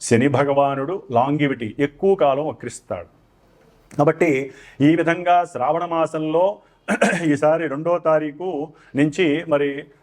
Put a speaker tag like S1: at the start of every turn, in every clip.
S1: శని భగవానుడు లాంగివిటీ ఎక్కువ కాలం వక్రిస్తాడు. కాబట్టి ఈ విధంగా శ్రావణ మాసంలో ఈసారి రెండో తారీఖు నుంచి మరి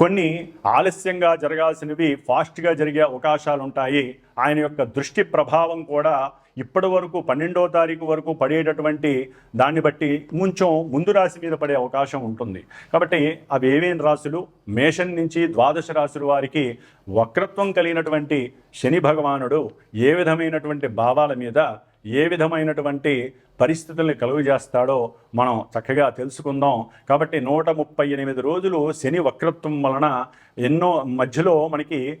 S1: కొన్ని ఆలస్యంగా జరగాల్సినవి ఫాస్ట్గా జరిగే అవకాశాలు ఉంటాయి ఆయన యొక్క దృష్టి ప్రభావం కూడా ఇప్పటి వరకు పన్నెండో తారీఖు వరకు పడేటటువంటి దాన్ని బట్టి కొంచెం ముందు రాశి మీద పడే అవకాశం ఉంటుంది. కాబట్టి అవి ఏమేం రాశులు? మేషం నుంచి ద్వాదశ రాశుల వారికి వక్రత్వం కలిగినటువంటి శని భగవానుడు ఏ విధమైనటువంటి భావాల మీద ఏ విధమైనటువంటి పరిస్థితుల్ని కలుగు చేస్తాడో మనం చక్కగా తెలుసుకుందాం. కాబట్టి నూట ముప్పై ఎనిమిది రోజులు శని వక్రత్వం వలన ఎన్నో మధ్యలో మనకి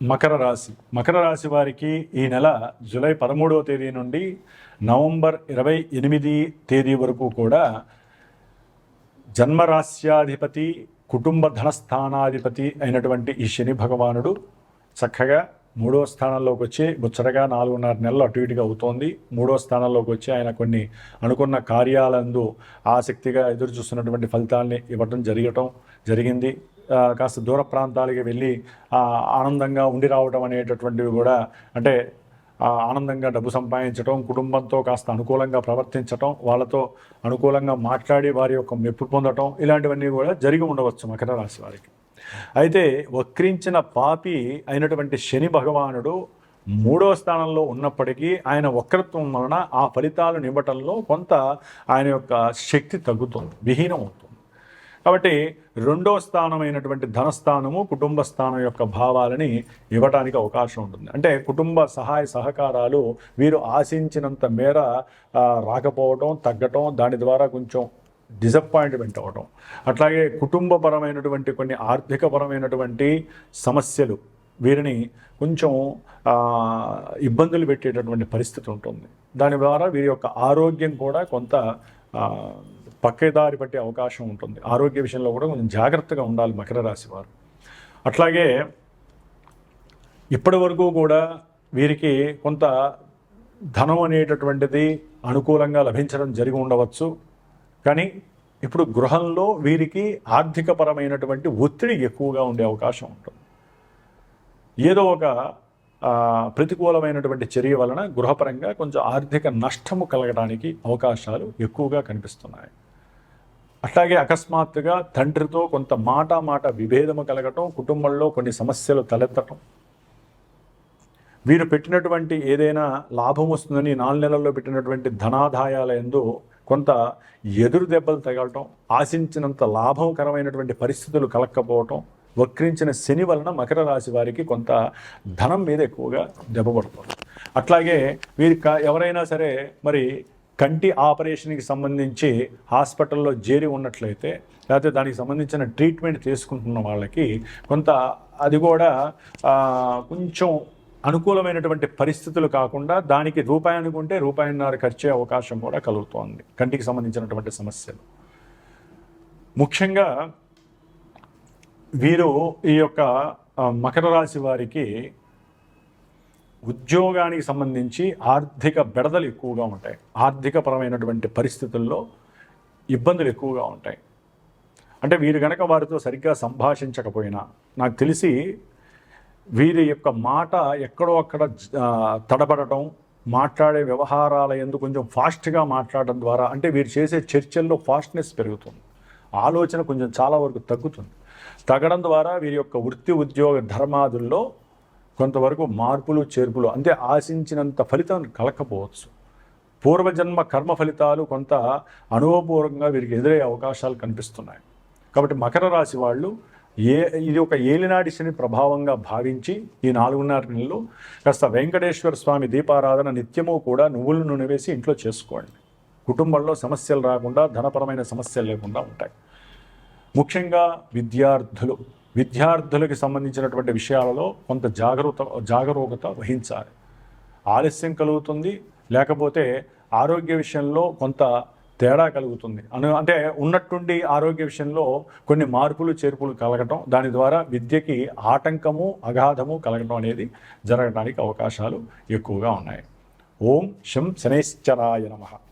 S1: మకర రాశి. మకర రాశి వారికి ఈ నెల జూలై పదమూడవ తేదీ నుండి నవంబర్ ఇరవై ఎనిమిది తేదీ వరకు కూడా జన్మరాశ్యాధిపతి కుటుంబ ధనస్థానాధిపతి అయినటువంటి ఈ శని భగవానుడు చక్కగా మూడో స్థానంలోకి వచ్చి ముచ్చటగా నాలుగున్నర నెలలు అటు ఇటుగా అవుతోంది. మూడో స్థానంలోకి వచ్చి ఆయన కొన్ని అనుకున్న కార్యాలందు ఆసక్తిగా ఎదురు చూస్తున్నటువంటి ఫలితాల్ని ఇవ్వటం జరగటం జరిగింది. కాస్త దూర ప్రాంతాలకి వెళ్ళి ఆనందంగా ఉండి రావడం అనేటటువంటివి కూడా అంటే ఆనందంగా డబ్బు సంపాదించడం కుటుంబంతో కాస్త అనుకూలంగా ప్రవర్తించటం వాళ్ళతో అనుకూలంగా మాట్లాడి వారి యొక్క మెప్పు పొందటం ఇలాంటివన్నీ కూడా జరిగి ఉండవచ్చు మకర రాశి వారికి. అయితే వక్రించిన పాపి అయినటువంటి శని భగవానుడు మూడవ స్థానంలో ఉన్నప్పటికీ ఆయన వక్రత్వం వలన ఆ ఫలితాలను ఇవ్వటంలో కొంత ఆయన యొక్క శక్తి తగ్గుతుంది విహీనం అవుతుంది కాబట్టి రెండో స్థానమైనటువంటి ధనస్థానము కుటుంబ స్థానం యొక్క భావాలని ఇవ్వటానికి అవకాశం ఉంటుంది. అంటే కుటుంబ సహాయ సహకారాలు వీరు ఆశించినంత మేర రాకపోవటం తగ్గటం దాని ద్వారా కొంచెం డిసప్పాయింట్మెంట్ అవ్వటం. అట్లాగే కుటుంబపరమైనటువంటి కొన్ని ఆర్థికపరమైనటువంటి సమస్యలు వీరిని కొంచెం ఇబ్బందులు పెట్టేటటువంటి పరిస్థితి ఉంటుంది. దాని ద్వారా వీరి యొక్క ఆరోగ్యం కూడా కొంత పక్కదారి పట్టే అవకాశం ఉంటుంది. ఆరోగ్య విషయంలో కూడా కొంచెం జాగ్రత్తగా ఉండాలి మకర రాశి వారు. అట్లాగే ఇప్పటి వరకు కూడా వీరికి కొంత ధనం అనేటటువంటిది అనుకూలంగా లభించడం జరిగి ఉండవచ్చు. కానీ ఇప్పుడు గృహంలో వీరికి ఆర్థికపరమైనటువంటి ఒత్తిడి ఎక్కువగా ఉండే అవకాశం ఉంటుంది. ఏదో ఒక ప్రతికూలమైనటువంటి చర్య వలన గృహపరంగా కొంచెం ఆర్థిక నష్టము కలగడానికి అవకాశాలు ఎక్కువగా కనిపిస్తున్నాయి. అట్లాగే అకస్మాత్తుగా తండ్రితో కొంత మాట మాట విభేదము కలగటం కుటుంబంలో కొన్ని సమస్యలు తలెత్తటం. వీరు పెట్టినటువంటి ఏదైనా లాభం వస్తుందని నాలుగు నెలల్లో పెట్టినటువంటి ధనాదాయాల ఎందు కొంత ఎదురు దెబ్బలు తగలటం ఆశించినంత లాభకరమైనటువంటి పరిస్థితులు కలక్కపోవటం వక్రించిన శని వలన మకర రాశి వారికి కొంత ధనం మీద ఎక్కువగా దెబ్బపడుతుంది అట్లాగే వీరి క- ఎవరైనా సరే మరి కంటి ఆపరేషన్కి సంబంధించి హాస్పిటల్లో చేరి ఉన్నట్లయితే లేకపోతే దానికి సంబంధించిన ట్రీట్మెంట్ తీసుకుంటున్న వాళ్ళకి కొంత అది కూడా కొంచెం అనుకూలమైనటువంటి పరిస్థితులు కాకుండా దానికి రూపాయి అనుకుంటే రూపాయిన్నర ఖర్చే అవకాశం కూడా కలుగుతోంది కంటికి సంబంధించినటువంటి సమస్యలు. ముఖ్యంగా వీరు ఈ యొక్క మకర రాశి వారికి ఉద్యోగానికి సంబంధించి ఆర్థిక బెడదలు ఎక్కువగా ఉంటాయి. ఆర్థికపరమైనటువంటి పరిస్థితుల్లో ఇబ్బందులు ఎక్కువగా ఉంటాయి. అంటే వీరు గనక వారితో సరిగ్గా సంభాషించకపోయినా నాకు తెలిసి వీరి యొక్క మాట ఎక్కడో అక్కడ తడబడటం మాట్లాడే వ్యవహారాల ఎందుకు కొంచెం ఫాస్ట్గా మాట్లాడడం ద్వారా అంటే వీరు చేసే చర్చల్లో ఫాస్ట్నెస్ పెరుగుతుంది. ఆలోచన కొంచెం చాలా వరకు తగ్గుతుంది. తగ్గడం ద్వారా వీరి యొక్క వృత్తి ఉద్యోగ ధర్మాదుల్లో కొంతవరకు మార్పులు చేర్పులు అంటే ఆశించినంత ఫలితం కలకపోవచ్చు. పూర్వజన్మ కర్మ ఫలితాలు కొంత అనుభవపూర్వకంగా వీరికి ఎదురయ్యే అవకాశాలు కనిపిస్తున్నాయి. కాబట్టి మకర రాశి వాళ్ళు ఏ ఇది ఒక ఏలినాటి శని ప్రభావంగా భావించి ఈ నాలుగున్నర నెలలు కాస్త వెంకటేశ్వర స్వామి దీపారాధన నిత్యము కూడా నువ్వుల నూనె వేసి ఇంట్లో చేసుకోండి. కుటుంబంలో సమస్యలు రాకుండా ధనపరమైన సమస్యలు లేకుండా ఉంటాయి. ముఖ్యంగా విద్యార్థులు విద్యార్థులకు సంబంధించినటువంటి విషయాలలో కొంత జాగరూకత జాగరూకత వహించాలి. ఆలస్యం కలుగుతుంది లేకపోతే ఆరోగ్య విషయంలో కొంత తేడా కలుగుతుంది. అను అంటే ఉన్నట్టుండి ఆరోగ్య విషయంలో కొన్ని మార్పులు చేర్పులు కలగటం దాని ద్వారా విద్యకి ఆటంకము అగాధము కలగటం అనేది జరగడానికి అవకాశాలు ఎక్కువగా ఉన్నాయి. ఓం శం శనేశ్చరాయ నమః.